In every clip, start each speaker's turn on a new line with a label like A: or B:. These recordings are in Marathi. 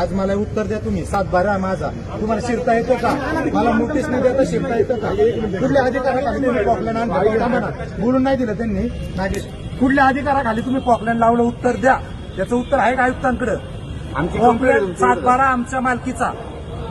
A: आज मला उत्तर द्या तुम्ही. सात बारा माझा. तुम्हाला शिरता येतो का? मला नोटीस नाही देता शिरता येतं का? कुठल्या अधिकाराखाली बोलून नाही दिलं त्यांनी. नागेश कुठल्या अधिकाराखाली तुम्ही पॉकलॅन लावलं? उत्तर द्या. याचं उत्तर आहे का आयुक्तांकडे?
B: आमची
A: सात बारा आमच्या मालकीचा.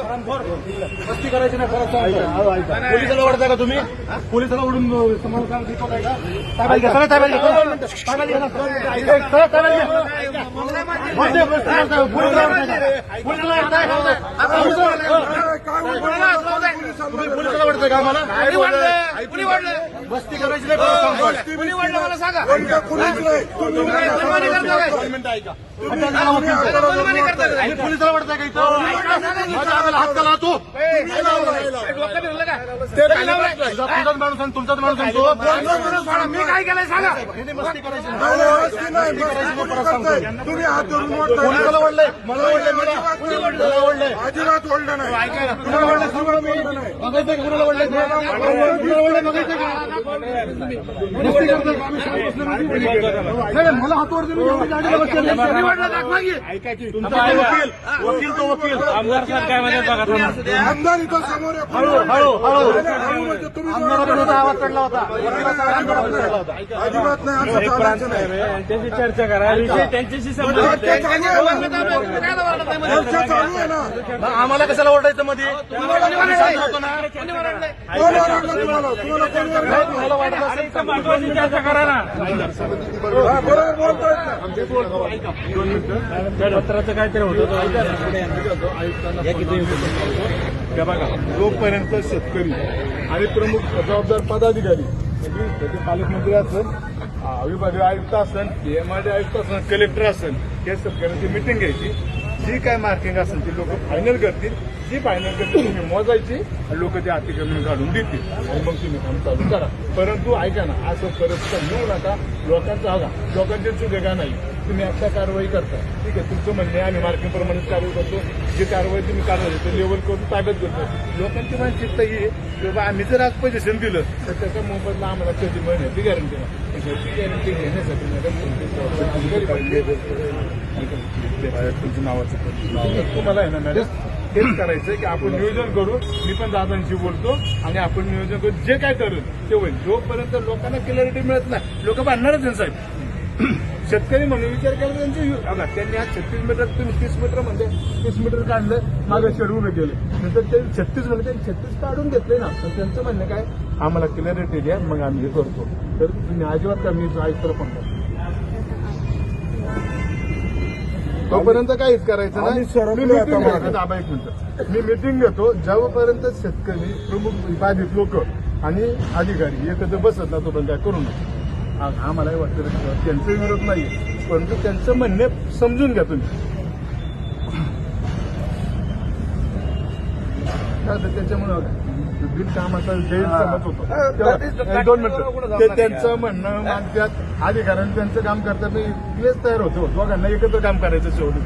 A: मस्ती करायची नाही पोलिसाला ओढताय का तुम्ही पोलिसाला ओढून तुम्हाला ताब्यात घ्या, सगळं ताब्यात घ्या. ताब्यात घ्या बसते, करायची नाही. दोन मिनिटं ऐका. पोलिसाला ओढताय का इथं? हात का? लावतो? तुझाच माणूस आणि तुमचाच माणूस.
C: मी काय केलंय सांगा?
A: मस्ती करायची नाही.
B: तुम्ही हात
A: ओढलंय मला ओढलंय मला. मला ओढलंय
B: अजिबात ओढलं नाही.
A: कुणाला ओढलंय सांगा ना मी. बघायचंय का कुणाला ओढलंय कुणाला ओढलंय बघायचंय का? मस्ती करतोय का? आम्ही शांत बसलो नाही. नाही, नाही, मला हात वर दिली एवढी गाडीला बसलेली. तुमचा तो वकील वकील तो वकील.
B: आमदार इथं समोर.
A: हळू हळू
B: म्हणजे तुम्ही
A: आवाज चढला होता.
B: अजिबात नाही असं चालायचं नाही.
D: त्यांची चर्चा करा. विषय त्यांच्याशी संबंधित
B: चर्चा चालू आहे ना.
A: आम्हाला कशाला ओरडायचं मध्ये
B: कोण ओरडलं तुम्हाला तुम्हाला कोण ओरडलं?
D: चर्चा करा ना
B: हा, बरोबर बोलतोय ना.
D: पत्राचं काहीतरी होतं
B: हे बघा जोपर्यंत शेतकरी आणि प्रमुख जबाबदार पदाधिकारी म्हणजे त्याचे पालकमंत्री असेल आ, विभागीय आयुक्त असेल एमआरडी आयुक्त असेल कलेक्टर असेल केस शेतकऱ्यांची मिटिंग घ्यायची. जी काय मार्किंग असेल ती लोक फायनल करतील. जी फायनल करतील तुम्ही मोजायची आणि लोक ते अतिक्रमण काढून देतील. आणि मग तुम्ही काम चालू करा. परंतु ऐका ना असं परत घेऊ नका. लोकांचा हगा लोकांची चूक का नाही? तुम्ही आता कारवाई करता. ठीक आहे तुमचं म्हणणं आहे आम्ही मार्केटप्रमाणेच कारवाई करतो. जी कारवाई तुम्ही कारवाई ते लेवल करून ताब्यात घेतो लोकांची मानसिकता ही आहे की बाबा आम्ही जर आज पोझिशन दिलं तर त्याच्या मोबदला आम्हाला कधी महिन्याची गॅरंटी नाही. पण गॅरंटी घेण्यासाठी मॅडम तुमचं नावाचं तुम्हाला आहे ना मॅडम तेच करायचं की आपण नियोजन करू. मी पण दादांशी बोलतो आणि आपण नियोजन करू. जे काय करू ते होईल. जोपर्यंत लोकांना क्लॅरिटी मिळत नाही लोक बांधणारच आहे साहेब. शेतकरी म्हणून विचार केला त्यांचे बघा, त्यांनी आज छत्तीस मीटर तुम्ही तीस मीटर म्हणजे तीस मीटर काढलं मागे शेड उभे केले. नंतर ते छत्तीस म्हणजे त्यांनी छत्तीस काढून घेतले ना. तर त्यांचं म्हणणं काय? आम्हाला क्लॅरिटी द्या मग आम्ही हे करतो. तर तुम्ही अजिबात कमी आयुक्त पण. तोपर्यंत काहीच करायचं नाही? मी. थांबा एक मिनिट. मी मिटिंग घेतो जेव्हापर्यंत शेतकरी प्रमुख बाधित लोक आणि अधिकारी एकत्र बसत ना तोपर्यंत काय करू नका. आ- आम्हालाही वाटतं त्यांचं विरोध नाही परंतु त्यांचं म्हणणे समजून घ्या तुम्ही. होतं, त्याच्यामुळे होतो. तेव्हा- एक दोन मिनिटं. ते त्यांचं म्हणणं मानतात अधिकाऱ्यांनी त्यांचं काम करतात मी प्लेस तयार होतो. दोघांना एकत्र काम करायचं शेवटी.